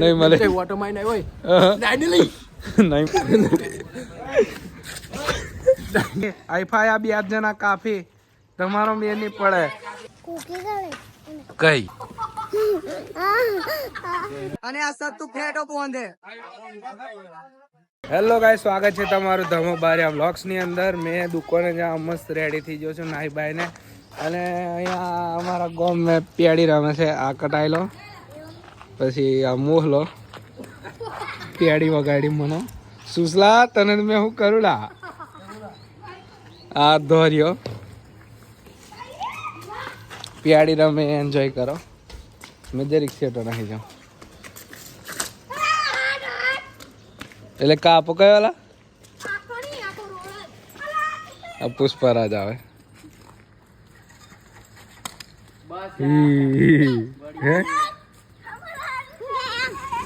નહીં મળે. Water mine આવ્યો અહ, ફાઇનલી નહીં આઈફાઈ આ બે જણા કાફી. તમારો મેર નહીં પડે. કઈ? અને આ સત્તુ ફેટો પોંધે. હેલો ગાય સ્વાગત છે તમારું ધમો બારિયા વ્લોગ્સની અંદર. મેં દુકાને જ્યાં મસ્ત રેડી થઈ ગયો છું નાઈ ભાઈ ને અને અહીંયા અમારા ગોમ મેં પેડી રમે છે આ કટાયેલો પછી આ મોહલો પેડી વગાડી મને. સુસલા તને મેં હું કરું લા? આ ધોર્યો. પિયાડી રમે એન્જોય કરો. મેં જરીક સેટો નાખી જાઉં. એટલે કાપો કયો વાલા આ પુષ્પરાજ આવે. હે?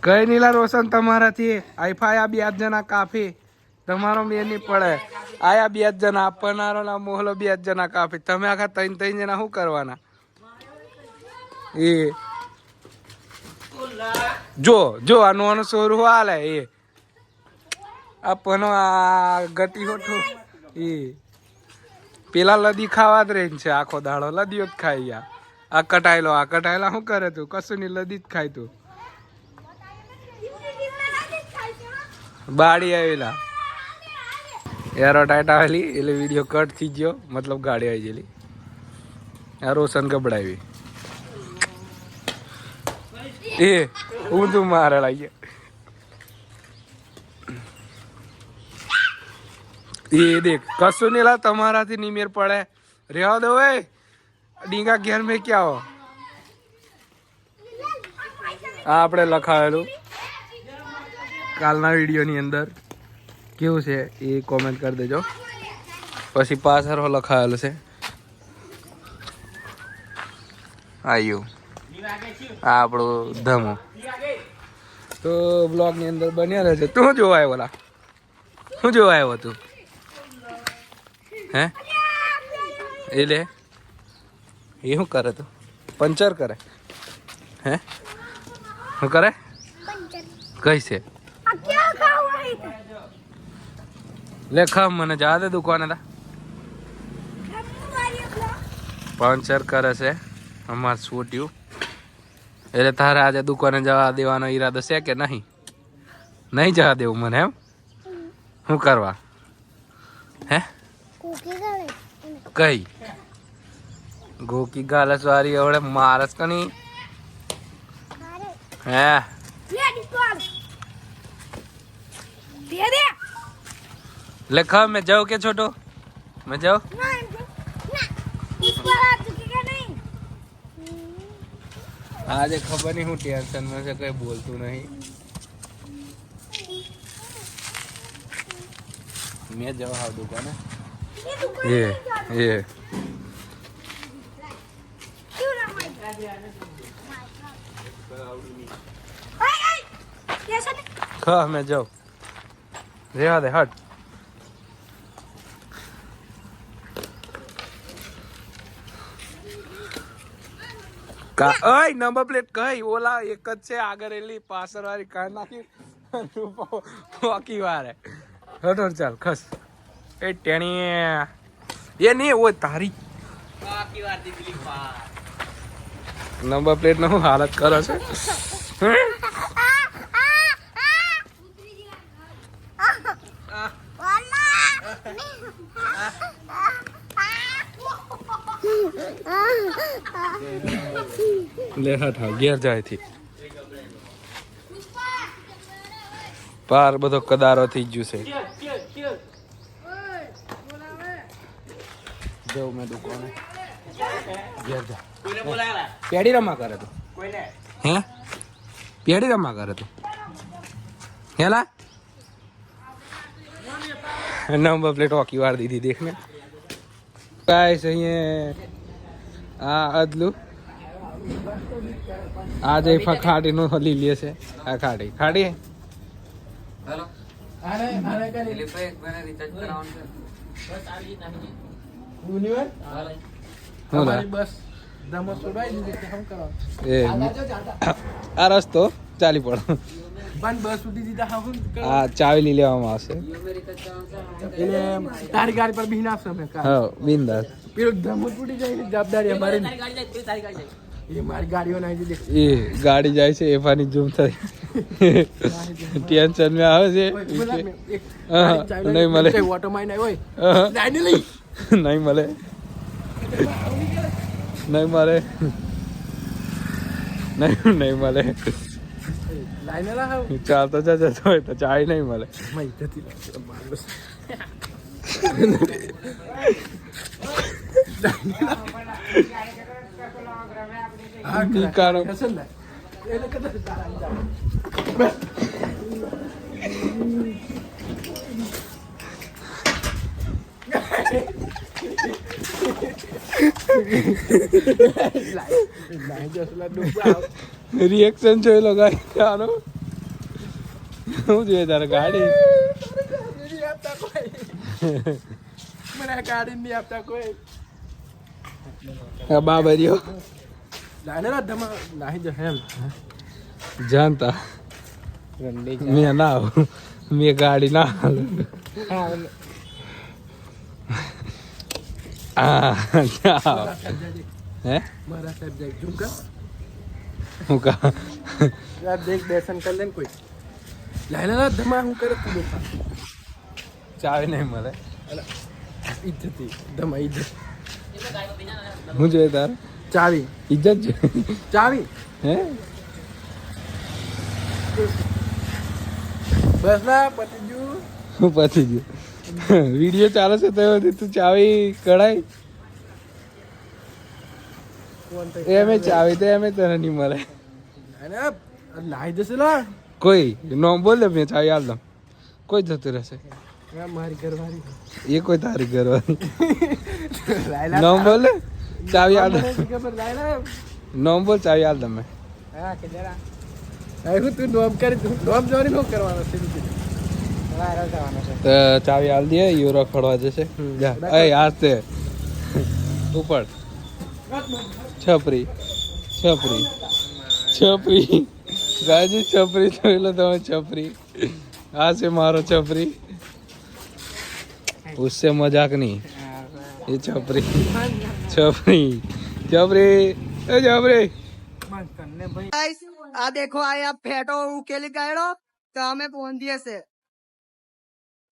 કઈ નીલા રોશન તમારાથી. આઈફાયા બે જણા કાફી. તમારો મેર નહીં પડે. આયા બે જણા, આપનારો ના મોહલો બે જણા કાફી. તમે આખા ત્રણ ત્રણ જણા શું કરવાના? એ. જો જો, આ નોનો સોરું હાલે? એ. આપનો આ ગટી હોઠું. એ. પેલા લદી ખાવા જ રહી છે આખો દાડો. લદીઓ જ ખાઈ ગયા. આ કટાયેલો, આ કટાયેલા શું કરે તું? કશું નહીં લદી જ ખાય તું. બાળી આવેલા. એરો ટાઈટ આવેલી, એટલે વીડિયો કટ થઈ ગયો. મતલબ ગાડી આવી ગયેલી. આ રોશન ગબડાવી એ હું તું મારે લાગી એ દેખ, કશું નહીં લા તમારાથી નહીં મેર પડે. રહેવા દો એ ડીંગા ઘેર મેં ક્યાં હો? આ આપણે લખાવેલું. કાલના વિડીયોની અંદર. કેવું છે એ કોમેન્ટ કરી દેજો. પછી પાછળ લખાયેલું છે. આવ્યું આ આપણું ધમો. તો બ્લોગની અંદર બન્યા રહે છે તું જોવા આવ્યો, ઓલા? શું જોવા તું? હે? એ લે. એ શું કરે તું? પંચર કરે. હે? શું કરે? કઈ છે? લે ખમ મને જા દે દુકાને તા. પંચર કરે છે. અમાર છોટ્યું. એટલે તારે આજે દુકાને જવા દેવાનો ઈરાદો છે કે નહીં? નહીં જવા દેવું મને એમ? શું કરવા? હે? કઈ ગોકી ગાલસ વાળી હવે મારસ કની ખારે હે લે ડિકોલ દે દે લે ખમ મેં જાઉં કે છોટો મેં જાઉં ના ના ડિકોલ આ ચૂકી કે નહીં આજે ખબર નહીં હું ટેન્શનમાં છે કઈ બોલતું નહીં મેં જવા હાવ દુકાને કેસે ને ખા મેં જાઉં. રેવા દે, હટ. કા ઓય નંબર પ્લેટ કઈ? ઓલા એક જ છે, આગળ એલી પાછળ વાળી કાઢ નાખી પોકી વારે. હટ હટ, ચાલ, ખસ. એ ટેણી એ નહીં ઓ તારી. નંબર પ્લેટ નો હાલત કરો છે? લે હઠા ઘેર જાય થી. પાર બધો કદારો થઈ ગયું છે. જવું મેં દુકાને. ઘેર જા. પેડી રમા કરે તું. હે? પેડી રમા કરે તું. હેલા? નંબર પ્લેટ હોકી વાર દીધી દેખ ને. ગાઈસ અહીંયા આ અદલું આ જે ખાડી નું હલી લે છે આ ખાડી. ખાડી? હું લા? બસ ધમો રિચાર્જ દીધી કે બસ આવી એ આ રસ્તો ચાલી પડો. પણ બસ સુધી દીધા હા આ ચાવી લઈ લેવામાં આવશે. એટલે તારી ગાડી પર બી નાખશો મેં હા બિંદાસ પેલું ધમો તૂટી જાય જવાબદારી અમારી. એ મારી ગાડીઓ એ ગાડી જાય છે એફાની ઝૂમ થાય. ટેન્શનમાં આવે છે. નહીં મને ઓટો મારી હોય લઈ. નહીં મળે. નહીં મળે. નહીં નહીં મળે. ચાલતો જા જતો હોય તો ચાય નહીં મળે. નિકાળો. એટલે તારા આવી જાય. લાઈ- લાઈ જશે લા ડૂબા આવ. રિએક્શન જોઈ લો ગાડી તારો શું જોઈએ તારે ગાડી. મને ગાડી નહીં આપતા કોઈ. નાહી જશે જાણતા મેં ના આવું. મેં ગાડી ના હાલું. આ જાઓ. હે મારા સાહેબ જાય. ઝુમ હું કા યાર દેખ દર્શન કર લે કોઈ. ધમા હું કરે તું ચાવી નહીં મળે. ઇજ્જતી ધમા ઇજ્જત હું જોઈએ તારે? ચાવી. ઇજ્જત જોઈએ ચાવી. હે? બસ ના પતિજુ. હું પતી ગયો. વીડિયો ચાલે છે તો તું ચાવી કઢાઈ એમે ચાવી તો એમે તને નહીં મળે. લાઈ જશે લા. કોઈ નો બોલ મેં ચાવી આલ દઉં. કોઈ જતું રહેશે. મારી ઘરવાળી. એ કોઈ તારી લાઈ નો બોલ ચાવી આલ નો બોલ ચાવી આલ તમે હા કે જરા. આ હું તું નોમ કરી તું નોમ જોરી નો કરવાનો છે તો ચાવી હાલ દે યુરો ખડવા જશે. એ આસ્તે ઉપર. છપરી. છપરી. છપરી. ગાજી છપરી જોઈ તમે છપરી. આ છે મારો છપરી. ગુસ્સે મજાક નહીં એ છપરી. છપરી. છપરી. એ છપરી. આ દેખો આ ફેટો ઉકેલી કાઢ્યો. તો અમે પહોંચીએ છે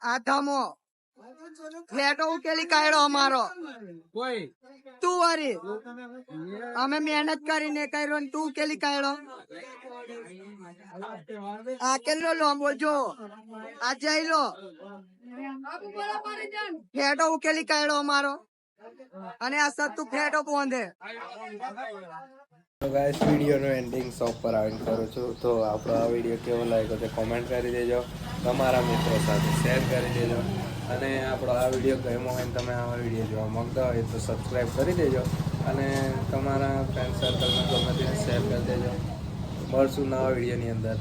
આ ધમો ફેટો ઉકેલી કાઢ્યો અમારો. कोई તું વારી. અમે મહેનત કરીને કર્યો ને તું ઉકેલી કાઢ્યો. આ કેટલો લાંબો જો આ જઈ લો. ફેટો ઉકેલી કાઢ્યો અમારો. અને આ સત્તું ફેટો પોંધે. તો ગાઈસ વિડીયોનો એન્ડિંગ શોપ પર આવીને કરું છું. તો આપણો આ વીડિયો કેવો લાગ્યો તે કોમેન્ટ કરી દેજો. તમારા મિત્રો સાથે શેર કરી દેજો. અને આપણો આ વીડિયો ગમ્યો હોય તમે આવા વીડિયો જોવા માંગતા હોય તો સબસ્ક્રાઈબ કરી દેજો. અને તમારા ફ્રેન્ડ સર્કલમાં ગમે તેને શેર કરી દેજો. મળશું નવા વિડીયોની અંદર.